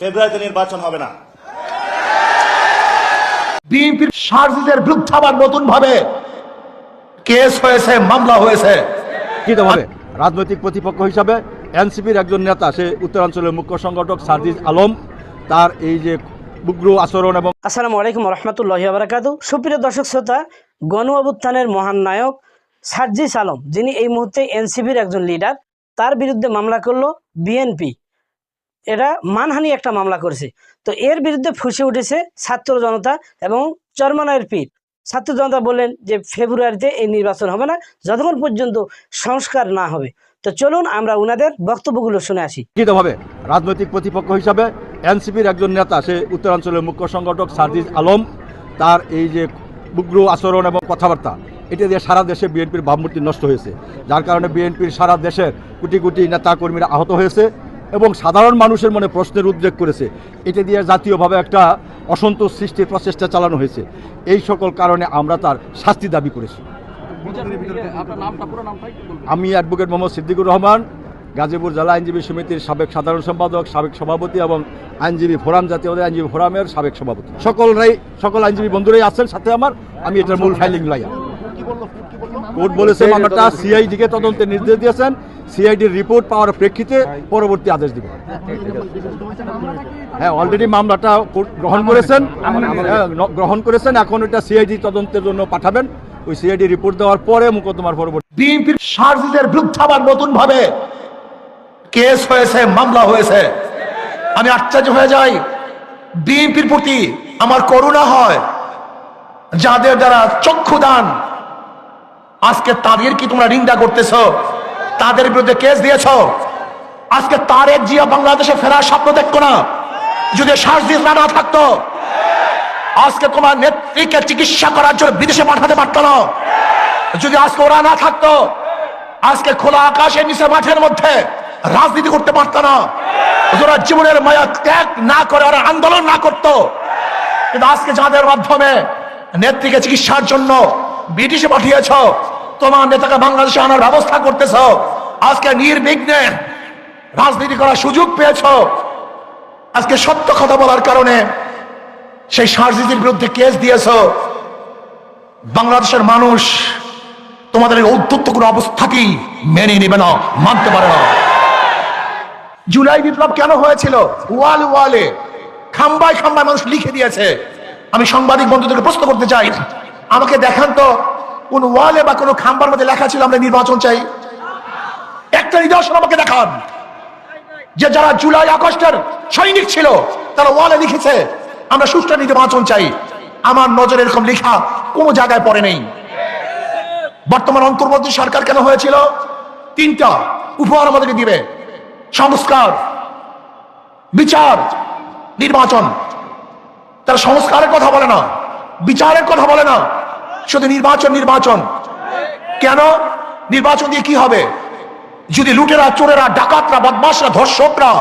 ফেব্রুয়ারিতে নির্বাচন হবে না। বিএনপির সার্জিদের বিরুদ্ধে আবার নতুন ভাবে কেস হয়েছে মামলা হয়েছে। লিখিতভাবে রাজনৈতিক প্রতিপক্ষ হিসাবে এনসিপির একজন নেতা সে উত্তরাঞ্চলের মুখ্য সংগঠক সার্জিস আলম তার এই যে উগ্র আচরণ এবং আসসালামু আলাইকুম রহমতুল্লাহ বারাকাতু সুপ্রিয় দর্শক শ্রোতা গণ অভ্যুত্থানের মহান নায়ক সার্জিস আলম যিনি এই মুহূর্তে এনসিপির একজন লিডার তার বিরুদ্ধে মামলা করল বিএনপি। এটা মানহানি একটা মামলা করেছে। তো এর বিরুদ্ধে ফুসে উঠেছে ছাত্র জনতা এবং চরমনায়ের পীর। ছাত্র জনতা বললেন যে ফেব্রুয়ারিতে এই নির্বাচন হবে না, যতক্ষণ পর্যন্ত সংস্কার না হবে। তো চলুন আমরা উনাদের বক্তব্যগুলো শুনে আসি। লিখিতভাবে রাজনৈতিক প্রতিপক্ষ হিসাবে এনসিপির একজন নেতা, সে উত্তরাঞ্চলের মুখ্য সংগঠক সার্জিস আলম, তার এই যে উগ্র আচরণ এবং কথাবার্তা, এটা দিয়ে সারা দেশে বিএনপির ভাবমূর্তি নষ্ট হয়েছে। যার কারণে বিএনপির সারা দেশের কোটি কোটি নেতা কর্মীরা আহত হয়েছে। এবং সাধারণ মানুষের মনে প্রশ্নের উদ্রেক করেছে। এটা দিয়ে জাতীয়ভাবে একটা অসন্তোষ সৃষ্টির প্রচেষ্টা চালানো হয়েছে। এই সকল কারণে আমরা তার শাস্তি দাবি করেছি। আমি অ্যাডভোকেট মোহাম্মদ সিদ্দিকুর রহমান গাজীপুর জেলা আইনজীবী সমিতির সাবেক সাধারণ সম্পাদক সাবেক সভাপতি এবং আইনজীবী ফোরাম জাতীয় আইনজীবী ফোরামের সাবেক সভাপতি। সকলরাই সকল আইনজীবী বন্ধুরাই আছেন সাথে আমার। আমি এটার মূল ফাইলিং লাইয়া কোর্ট বলেছে মামলাটা সিআইডিকে তদন্তের নির্দেশ দিয়েছেন। সিআইডির রিপোর্ট পাওয়ার প্রেক্ষিতে পরবর্তী আদেশ দিব। হ্যাঁ অলরেডি মামলাটা গ্রহণ করেছেন। হ্যাঁ, গ্রহণ করেছেন। এখন এটা সিআইডি তদন্তের জন্য পাঠাবেন। ওই সিআইডি রিপোর্ট দেওয়ার পরে মুকদ্দমার পরবর্তী বিএনপির সার্জিদের বিরুদ্ধে আবার নতুন ভাবে কেস হয়েছে মামলা হয়েছে। আমি আশ্চর্য হয়ে যাই। বিএনপির প্রতি আমার করুণা হয়। যাদের দ্বারা চক্ষু দান আজকে তাদের কি তোমরা নিন্দা করতেছ? তাদের বিরুদ্ধে কেস দিয়েছ? আজকে তারেক জিয়া বাংলাদেশে ফেরার স্বপ্ন দেখতো না? যদি সার্জিস না থাকতো? আজকে তোমার নেত্রীকে চিকিৎসা করার জন্য বিদেশে পাঠাতে পারতো না? যদি আজকে ওরা না থাকতো, আজকে খোলা আকাশের নিচে মাঠের মধ্যে রাজনীতি করতে পারত না? ওরা জীবনের মায়া ত্যাগ না করে, ওরা আন্দোলন না করতো। কিন্তু আজকে যাদের মাধ্যমে নেত্রীকে চিকিৎসার জন্য ব্রিটিশে পাঠিয়েছ তোমার নেতাকে বাংলাদেশে আনার ব্যবস্থা করতেছ, আজকে নির্বিঘ্নে রাজনীতি করার সুযোগ পেয়েছ। আজকে সত্য কথা বলার কারণে সেই সার্জিদের বিরুদ্ধে কেস দিয়েছ। বাংলাদেশের মানুষ তোমাদের এই ঔদ্ধত্য কোনো অবস্থাকেই মেনে নেবে না, মানতে পারে না। জুলাই বিপ্লব কেন হয়েছিল? ওয়াল ওয়ালে, খাম্বায় খাম্বায় মানুষ লিখে দিয়েছে। আমি সাংবাদিক বন্ধুদেরকে প্রশ্ন করতে চাই, আমাকে দেখান তো কোন ওয়ালে বা কোনো খাম্বার মধ্যে লেখা ছিল, আমরা নির্বাচন চাই। একটা নিদর্শন আমাকে দেখান। যে যারা জুলাই আগস্টের সৈনিক ছিল, তারা ওয়ালে লিখেছে, আমরা সুষ্ঠু নির্বাচন চাই। আমার নজরে এরকম লেখা কোনো জায়গায় পড়ে নেই। বর্তমান অন্তর্বর্তী সরকার কেন হয়েছিল? তিনটা উপহার আমাদেরকে দিবে। সংস্কার, বিচার, নির্বাচন। তারা সংস্কারের কথা বলে না, বিচারের কথা বলে না। শুধু নির্বাচন নির্বাচন। কেন? নির্বাচন দিয়ে কি হবে? যদি লুটেরা, চোরেরা, ডাকাতরা বদমাসরা ধর্ষকরা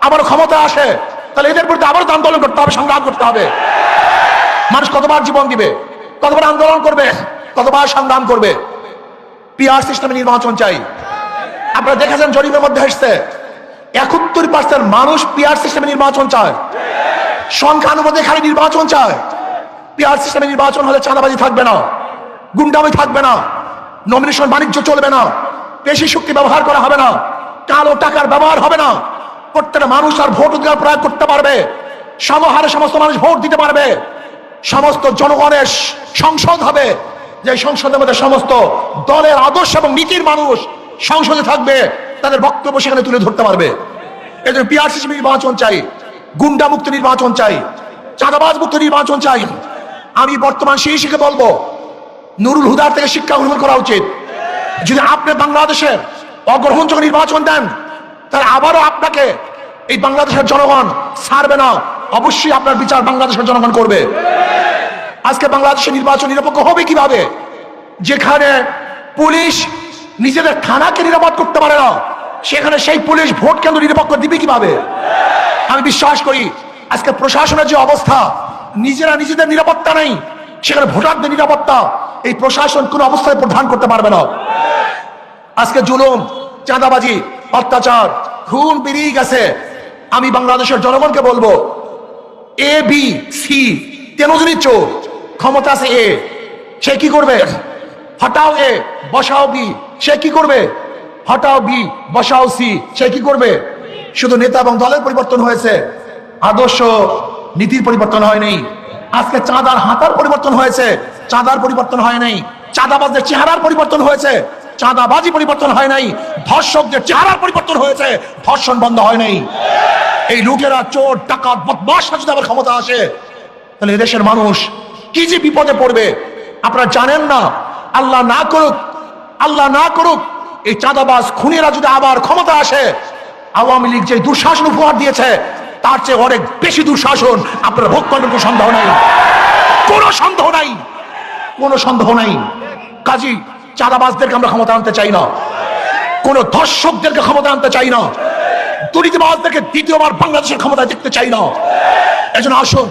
আবার ক্ষমতা আসে, তাহলে এদের বিরুদ্ধে আবার আন্দোলন করতে হবে, সংগ্রাম করতে হবে। মানুষ কতবার জীবন দিবে? কতবার আন্দোলন করবে? কতবার সংগ্রাম করবে? পিআর সিস্টেমে নির্বাচন চাই। আপনারা দেখেছেন জরিপের মধ্যে এসছে, একাত্তর পার্সেন্ট মানুষ পিআর সিস্টেমে নির্বাচন চায়। সংখ্যানুপাতে খালি নির্বাচন চায়। পিআর সিস্টেমে নির্বাচন হলে চাঁদাবাজি থাকবে না, গুন্ডামি থাকবে না নমিনেশন বাণিজ্য চলবে না, পেশি শক্তি ব্যবহার করা হবে না, কালো টাকার ব্যবহার হবে না, প্রত্যেকটা মানুষ আর ভোট অধিকার প্রয়োগ করতে পারবে, সমহারে সমস্ত মানুষ ভোট দিতে পারবে, সমস্ত জনগণের সংসদ হবে, যে সংসদের মধ্যে সমস্ত দলের আদর্শ এবং নীতির মানুষ সংসদে থাকবে, তাদের বক্তব্য সেখানে তুলে ধরতে পারবে। এই জন্য পিআরসি নির্বাচন চাই গুন্ডা মুক্ত নির্বাচন চাই চাঁদাবাজ মুক্ত নির্বাচন চাই। আমি বর্তমান সেই শিখে বলব, নুরুল হুদার থেকে শিক্ষা গ্রহণ করা উচিত। যদি আপনি বাংলাদেশের অগ্রহণযোগ্য নির্বাচন দেন, তাহলে আবারও আপনাকে এই বাংলাদেশের জনগণ ছাড়বে না। অবশ্যই আপনার বিচার বাংলাদেশের জনগণ করবে। আজকে বাংলাদেশের নির্বাচন নিরপেক্ষ হবে কীভাবে? যেখানে পুলিশ নিজেদের থানাকে নিরাপদ করতে পারে না, সেখানে সেই পুলিশ ভোট কেন্দ্র নিরপেক্ষ দিবে কীভাবে? আমি বিশ্বাস করি, আজকে প্রশাসনের যে অবস্থা নিজেরা নিজেদের নিরাপত্তা নেই। সেখানে ভোটারদের নিরাপত্তা এই প্রশাসন কোনো অবস্থায় প্রধান করতে পারবে না। আজকে জুলুম, চাঁদাবাজি, অত্যাচার, খুন বেরিয়ে গেছে। আমি বাংলাদেশের জনগণকে বলব এ বি সি তেনজনী চোর, ক্ষমতা আছে এ সে কি করবে? হটাও এ বসাও বি সে কি করবে? হটাও বি বসাও সি সে কি করবে? শুধু নেতা এবং দলের পরিবর্তন হয়েছে। আদর্শ নীতির পরিবর্তন হয় নাই। আজকে চাঁদার হাতার পরিবর্তন হয়েছে, চাঁদার পরিবর্তন হয় নাই। চাঁদাবাজদের চেহারার পরিবর্তন হয়েছে, চাঁদাবাজি পরিবর্তন হয় নাই। ধর্ষকদের চেহারার পরিবর্তন হয়েছে, ধর্ষণ বন্ধ হয় নাই। এই লুটেরা, চোর টাকা বদমাসরা যদি আবার ক্ষমতা আসে, তাহলে এদেশের মানুষ কি যে বিপদে পড়বে? আপনারা জানেন না। আল্লাহ না করুক, আল্লাহ না করুক, এই চাঁদাবাজ, খুনিরা যদি আবার ক্ষমতা আসে, আওয়ামী লীগ যে দুঃশাসন উপহার দিয়েছে তার চেয়ে অনেক বেশি দুঃশাসন। আপনারা ভোগ কোনো সন্দেহ নাই। কোনো সন্দেহ নাই। কোনো সন্দেহ নাই। কাজী, চাঁদাবাজদেরকে আমরা ক্ষমতা আনতে চাই না। কোন ধর্ষকদেরকে ক্ষমতা আনতে চাই না। দুর্নীতিবাজদেরকে দ্বিতীয়বার বাংলাদেশের ক্ষমতা দেখতে চাই না। এজন্য আসুন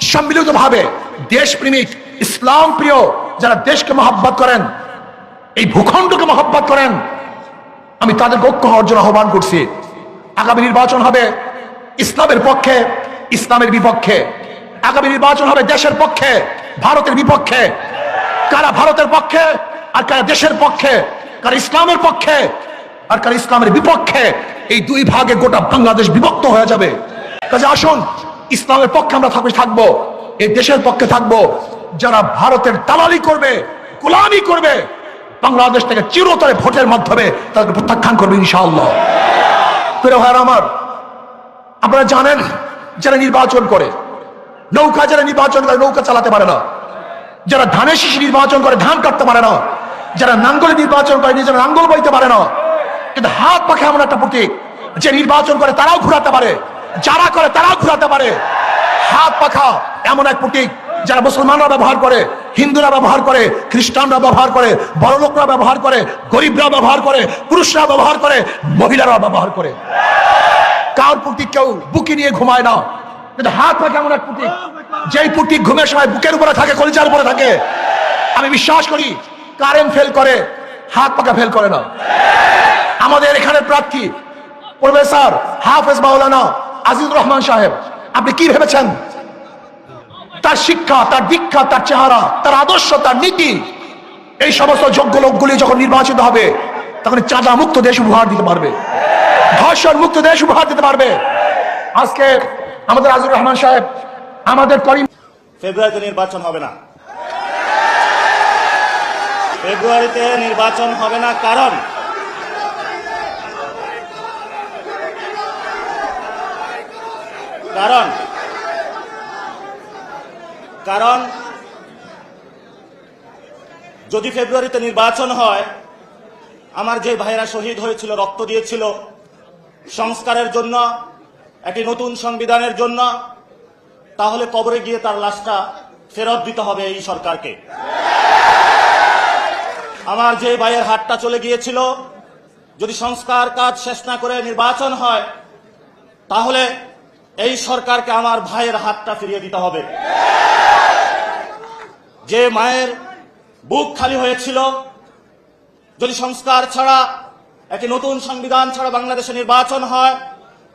সম্মিলিত ভাবে দেশপ্রেমিক ইসলাম প্রিয় যারা দেশকে মহাব্বত করেন, এই ভূখণ্ডকে মহাব্বত করেন, আমি তাদের ঐক্য জন্য আহ্বান করছি। আগামী নির্বাচন হবে ইসলামের পক্ষে, ইসলামের বিপক্ষে। আগামী নির্বাচন হবে দেশের পক্ষে, ভারতের বিপক্ষে। কারা ভারতের পক্ষে আর কারা দেশের পক্ষে? কারা ইসলামের পক্ষে আর কারা ইসলামের বিপক্ষে? এই দুই ভাগে গোটা বাংলাদেশ বিভক্ত হয়ে যাবে। কাজে আসুন, ইসলামের পক্ষে আমরা থাকবে, থাকব। এই দেশের পক্ষে থাকব। যারা ভারতের দালালি করবে, গোলামি করবে, বাংলাদেশ থেকে চিরতরে ভোটের মাধ্যমে তাদেরকে প্রত্যাখ্যান করবে ইনশাআল্লাহ। আমার আপনারা জানেন যারা নির্বাচন করে, নৌকা যারা নির্বাচন করে নৌকা চালাতে পারে না। যারা ধানের শিশি নির্বাচন করে ধান কাটতে পারে না। যারা নাঙ্গলে নির্বাচন করে নিজেরা নাঙ্গল বইতে পারে না। কিন্তু হাত পাখে এমন একটা প্রতীক যে নির্বাচন করে তারাও ঘুরাতে পারে, যারা করে তারাও ঘুরাতে পারে। হাত পাখা এমন এক প্রতীক যারা মুসলমানরা ব্যবহার করে, হিন্দুরা ব্যবহার করে, খ্রিস্টানরা ব্যবহার করে বড় লোকরা ব্যবহার করে, গরিবরা ব্যবহার করে, পুরুষরা ব্যবহার করে মহিলারা ব্যবহার করে। কার প্রতীক কেউ বুকে নিয়ে ঘুমায় না? কিন্তু হাত পা কেমন এক প্রতীক যেই প্রতীক ঘুমের সময় বুকের উপরে থাকে, কলিজার উপরে থাকে। আমি বিশ্বাস করি, কারেন্ট ফেল করে, হাত পাকা ফেল করে না। আমাদের এখানে প্রার্থী প্রফেসর হাফেজ মাওলানা আজিজুর রহমান সাহেব, আপনি কি ভেবেছেন? তার শিক্ষা, তার দীক্ষা, তার চেহারা, তার আদর্শ, তার নীতি, এই সমস্ত যোগ্য লোকগুলি যখন নির্বাচিত হবে, তখন চাঁদা মুক্ত দেশ উপহার দিতে পারবে। ধর্ষণ মুক্ত দেশ উপহার দিতে পারবে। আজকে আমাদের আজিজুর রহমান সাহেব আমাদের করিম ফেব্রুয়ারিতে নির্বাচন হবে না। ফেব্রুয়ারিতে নির্বাচন হবে না কারণ কারণ কারণ যদি ফেব্রুয়ারিতে নির্বাচন হয়, আমার যে ভাইয়েরা শহীদ হয়েছিল, রক্ত দিয়েছিল সংস্কারের জন্য, একটি নতুন সংবিধানের জন্য, তাহলে কবরে গিয়ে তার লাশটা ফেরত দিতে হবে এই সরকারকে। আমার যে ভাইয়ের হাতটা চলে গিয়েছিল, যদি সংস্কার কাজ শেষ না করে নির্বাচন হয়, তাহলে এই সরকারকে আমার ভাইয়ের হাতটা ফিরিয়ে দিতে হবে। যে মায়ের বুক খালি হয়েছিল, যদি সংস্কার ছাড়া একটি নতুন সংবিধান ছাড়া বাংলাদেশে নির্বাচন হয়,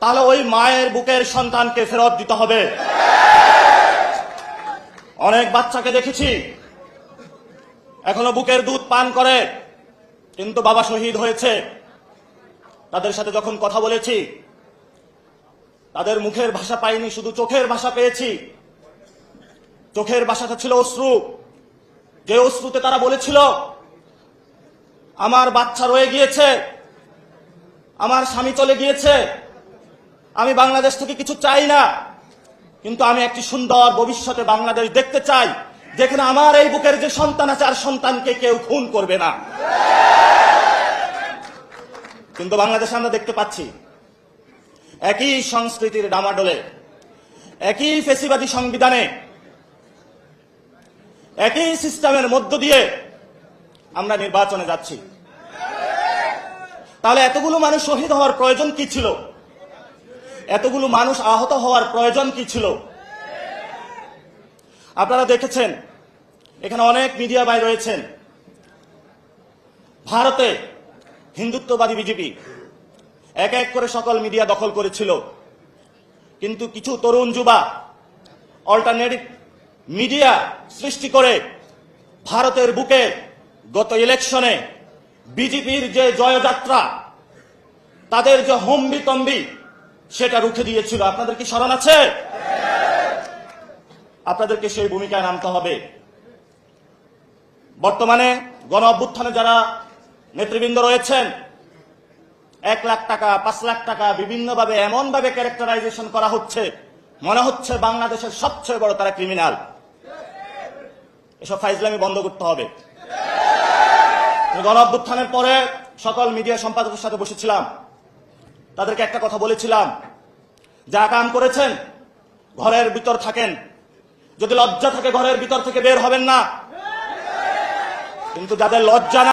তাহলে ওই মায়ের বুকের সন্তানকে ফেরত দিতে হবে। অনেক বাচ্চাকে দেখেছি, এখনও বুকের দুধ পান করে, কিন্তু বাবা শহীদ হয়েছে। তাদের সাথে যখন কথা বলেছি, তাদের মুখের ভাষা পাইনি, শুধু চোখের ভাষা পেয়েছি। চোখের ভাষাটা ছিল অশ্রু। যে অশ্রুতে তারা বলেছিল, আমার বাচ্চা রয়ে গিয়েছে আমার স্বামী চলে গিয়েছে। আমি বাংলাদেশ থেকে কিছু চাই না। কিন্তু আমি একটি সুন্দর ভবিষ্যতে বাংলাদেশ দেখতে চাই, যেখানে আমার এই বুকের যে সন্তান আছে, আর সন্তানকে কেউ খুন করবে না। কিন্তু বাংলাদেশে আমরা দেখতে পাচ্ছি, একই সংস্কৃতির ডামাডোলে, একই ফেসিবাদী সংবিধানে, একই সিস্টেমের মধ্য দিয়ে আমরা নির্বাচনে যাচ্ছি। তাহলে এতগুলো মানুষ শহীদ হওয়ার প্রয়োজন কি ছিল? এতগুলো মানুষ আহত হওয়ার প্রয়োজন কি ছিল? আপনারা দেখেছেন, এখানে অনেক মিডিয়া ভাই রয়েছেন। ভারতে হিন্দুত্ববাদী বিজেপি এক এক করে সকল মিডিয়া দখল করেছিল। কিন্তু কিছু তরুণ যুবা অল্টারনেটিভ মিডিয়া সৃষ্টি করে ভারতের বুকে গত ইলেকশনে বিজেপির যে জয়যাত্রা, তাদের যে হম্বি তম্বি সেটা রুখে দিয়েছিল। আপনাদের কি স্মরণ আছে? আপনাদেরকে সেই ভূমিকায় নামতে হবে। বর্তমানে গণ অভ্যুত্থানে যারা নেতৃবৃন্দ রয়েছেন, এক লাখ টাকা, পাঁচ লাখ টাকা, বিভিন্নভাবে, এমনভাবে ক্যারেক্টারাইজেশন করা হচ্ছে, মনে হচ্ছে বাংলাদেশের সবচেয়ে বড় তারা ক্রিমিনাল। এসব ফাইজলামি বন্ধ করতে হবে। গণ অভ্যুত্থানের পরে সকল মিডিয়া সম্পাদকের সাথে বসেছিলাম। তাদেরকে একটা কথা বলেছিলাম। যা কাম করেছেন, ঘরের ভিতর থাকেন। যদি লজ্জা থাকে, ঘরের ভিতর থেকে বের হবেন না। কিন্তু যাদের লজ্জা